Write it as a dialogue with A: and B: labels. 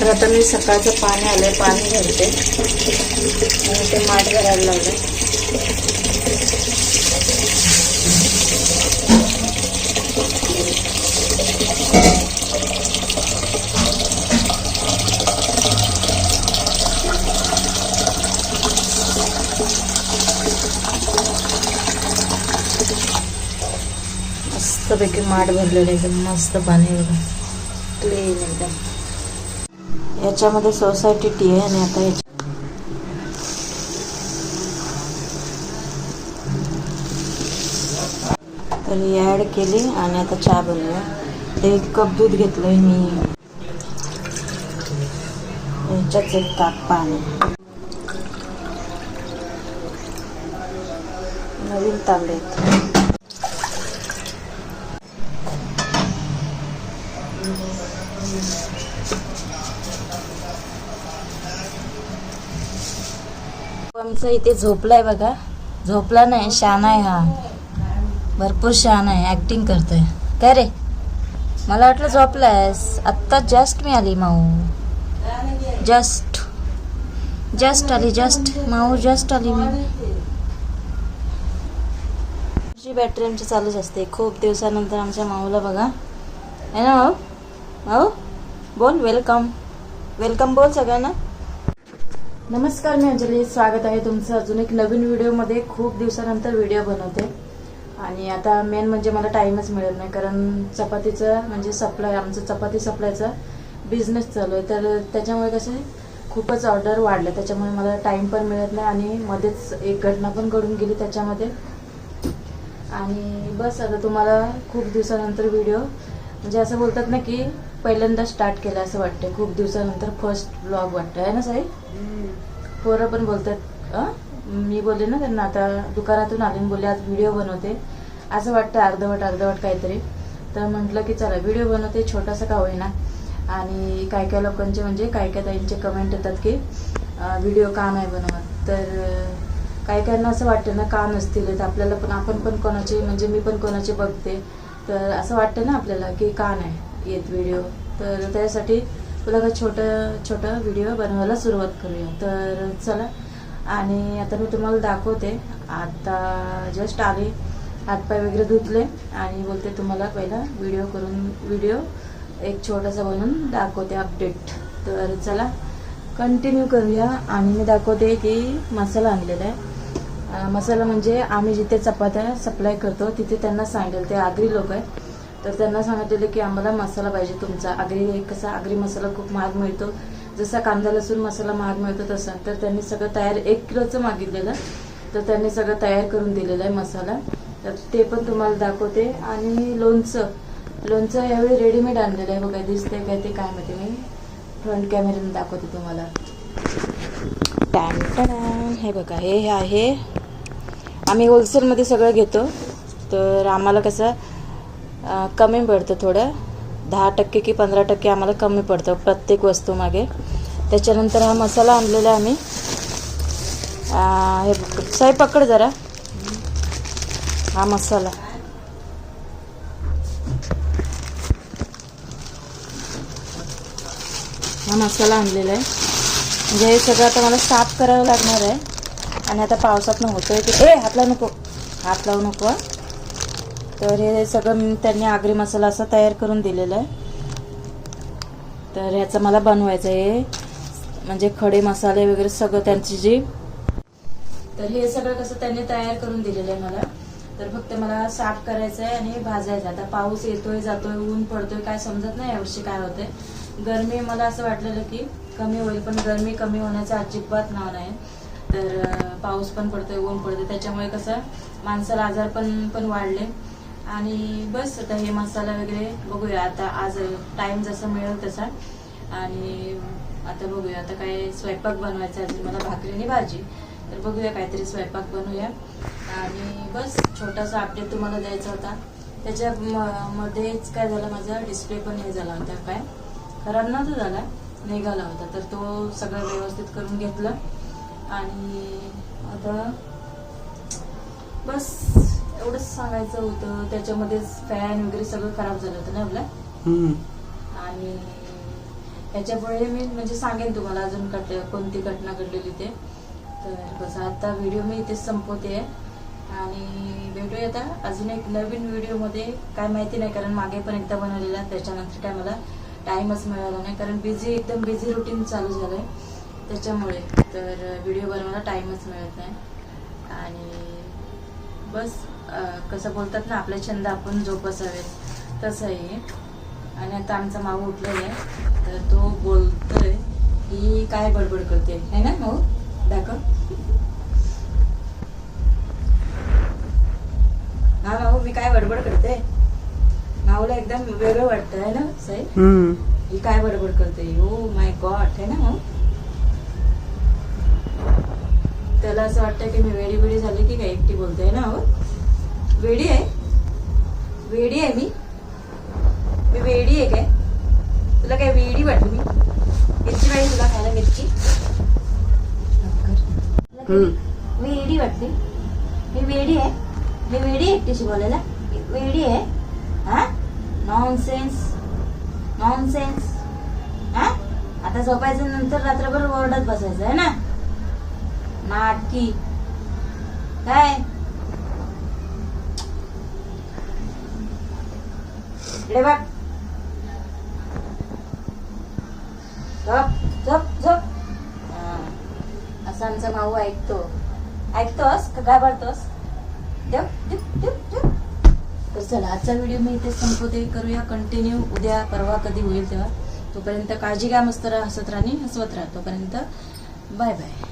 A: तर आता मी सकाळचं पाणी आलंय पाणी भरते आणि ते माठ भरायला लावलं मस्तपैकी माठ भरलेलं एकदम मस्त पाणी बघा. क्लीन एकदम. याच्यामध्ये सोसायटी टी आहे आणि आता याच्या तर ही ॲड केली आणि आता चहा बनवूया. एक कप दूध घेतलंय मी. याच्याच एक ताप पाणी. नवीन तांबे आहेत. आमचा इथे झोपलाय बघा. झोपला नाही शान आहे हा. भरपूर शान आहे ऍक्टिंग करतोय. काय रे? मला वाटलं झोपलायस. आत्ता जस्ट मी आली माऊ. जस्ट जस्ट आली जस्ट माऊ जस्ट आली मी. तुझी बॅटरी आमची चालूच असते. खूप दिवसानंतर आमच्या माऊला बघा. आहे ना माऊ? माऊ? बोल वेलकम वेलकम बोल सगळ्यांना. नमस्कार मी अंजली. स्वागत आहे तुमचं अजून एक नवीन व्हिडिओमध्ये. खूप दिवसानंतर व्हिडिओ बनवते. आणि आता मेन म्हणजे मला टाईमच मिळत नाही कारण चपातीचं म्हणजे सप्लाय आमचं चपाती सप्लायचा बिझनेस चालू आहे. तर त्याच्यामुळे कसे खूपच ऑर्डर वाढले. त्याच्यामुळे मला टाईम पण मिळत नाही आणि मध्येच एक घटना पण घडून गेली त्याच्यामध्ये. आणि बस आता तुम्हाला खूप दिवसानंतर व्हिडिओ म्हणजे असं बोलतात ना की पहिल्यांदा स्टार्ट केलं असं वाटतं खूप दिवसानंतर फर्स्ट ब्लॉग वाटतं आहे ना साई? पोरं पण बोलतात मी बोलले ना त्यांना आता दुकानातून आले बोलले आज व्हिडिओ बनवते. असं वाटतं अर्धवट अर्धवट काहीतरी. तर म्हटलं की चला व्हिडिओ बनवते छोटासा का होईना. आणि काय काय लोकांचे म्हणजे काय काय ताईंचे कमेंट येतात की व्हिडिओ का नाही बनवत? तर काही काहींना असं वाटतं ना का नसतील तर आपल्याला पण आपण पण कोणाचे म्हणजे मी पण कोणाचे बघते. तर असं वाटतं ना आपल्याला की का नाही येत व्हिडिओ तर त्यासाठी तुला का छोटं छोटं व्हिडिओ बनवायला सुरुवात करूया. तर चला. आणि आता मी तुम्हाला दाखवते. आता जस्ट आले हातपाय वगैरे धुतले आणि बोलते तुम्हाला पहिला व्हिडिओ करून व्हिडिओ एक छोटासा बनवून दाखवते अपडेट तर चला. कंटिन्यू करूया. आणि मी दाखवते की मसाला आणलेला आहे. मसाला म्हणजे आम्ही जिथे चपात्या सप्लाय करतो तिथे त्यांना सांगेल. ते आगरी लोक आहे तर त्यांना सांगितलेलं की आम्हाला मसाला पाहिजे तुमचा. आगरी कसा आगरी मसाला खूप महाग मिळतो. जसा कांदा लसूण मसाला महाग मिळतो तसा. तर त्यांनी सगळं तयार एक किलोचं मागितलेलं. तर त्यांनी सगळं तयार करून दिलेलं आहे मसाला. तर ते पण तुम्हाला दाखवते. आणि लोणचं. लोणचं यावेळी रेडीमेड आणलेलं आहे. बघा दिसतंय काय ते काय माहिती मी फ्रंट कॅमेऱ्याने दाखवते तुम्हाला. टॅन हे बघा हे हे आहे. आम्ही होलसेलमध्ये सगळं घेतो. तर आम्हाला कसं कमी पडतं थोडं. दहा टक्के की पंधरा टक्के आम्हाला कमी पडतं प्रत्येक वस्तू मागे. त्याच्यानंतर हा मसाला आणलेला आहे आम्ही. हे बघ, साई पकड जरा. हा मसाला. हा मसाला आणलेला आहे. म्हणजे हे सगळं आता मला साफ करावं लागणार आहे. आणि आता पावसात होतोय की ए हात लावू नको. हात लावू नको तर हे सगळं मी- त्यांनी आगरी मसाला असा तयार करून दिलेला आहे. तर ह्याचं मला बनवायचं आहे. म्हणजे खडे मसाले वगैरे सगळं त्यांची जी तर हे सगळं कसं त्यांनी तयार करून दिलेलं आहे मला. तर फक्त मला साफ करायचं आहे आणि भाजायचं आता पाऊस येतोय जातोय ऊन पडतोय काय समजत नाही यावर्षी काय होतंय. गरमी मला असं वाटलेलं की कमी होईल पण गरमी कमी होण्याचं अजिबात नाव नाही. तर पाऊस पण पडतोय ऊन पडतोय. त्याच्यामुळे कसं माणसाला आजार पण पण वाढले. आणि बस आता हे मसाला वगैरे बघूया. आता आज टाइम जसा मिळेल तसा. आणि आता बघूया आता काय स्वयंपाक बनवायचा आहे मला भाकरी आणि भाजी. तर बघूया काहीतरी स्वयंपाक बनवूया. आणि बस छोटासा अपडेट तुम्हाला द्यायचा होता. त्याच्या म- मध्येच काय झालं माझा डिस्प्ले पण हे झाला होता काय? खराब नव्हता झाला निघाला होता. तर तो सगळं व्यवस्थित करून घेतलं. आणि आता बस एवढंच सांगायचं होतं. त्याच्यामध्येच फॅन वगैरे सगळं खराब झालं होतं ना आपलं. आणि याच्यापुढे मी म्हणजे सांगेन तुम्हाला अजून कट कोणती घटना घडलेली ते. तर बस आता व्हिडिओ मी इथेच संपवते. आणि भेटूया आता. अजून एक नवीन व्हिडिओमध्ये काय माहिती नाही कारण मागे पण एकदा बनवलेला त्याच्यानंतर काय मला टाईमच मिळाला नाही. कारण बिझी एकदम बिझी रुटीन चालू झालं आहे त्याच्यामुळे तर व्हिडिओ बनवायला टाईमच मिळत नाही. आणि बस कसं बोलतात ना आपले छंद आपण जोपासावेत. तसं आहे. आणि आता आमचा माऊ उठलेला आहे. तर तो बोलतोय की काय बडबड करते. है ना माऊ दाखव. हा माऊ मी काय बडबड करते? माऊला एकदम वेगळं वाटतं आहे ना
B: हम्म.
A: ही काय बडबड करते? ओ माय गॉड है ना माऊ त्याला असं वाटतं की मी वेडी वेडी झाली की काय एकटी बोलते ना हो? वेडी आहे. वेडी आहे मी. मी वेडी आहे काय? तुला काय वेडी वाटली मी? मिरची पाहिजे तुला खायला मिरची. वेडी वाटली? मी वेडी आहे. मी वेडी एकटीशी बोलायला? वेडी आहे. हा? नॉनसेन्स नॉनसेन्स हा? आता झोपायचं नंतर रात्रभर ओरडत बसायचं आहे ना? नाटकी काय? इकडे बघ. झोप झप झप. हा. असा आमचा माऊ ऐकतो. ऐकतोस का घाबरतोस? देव देव तर चला आजचा व्हिडिओ मी इथे संपवते. करूया कंटिन्यू उद्या परवा कधी होईल तेव्हा. तोपर्यंत काळजी घ्या मस्त राहा हसत राहणी हसवत राहा. तोपर्यंत बाय बाय.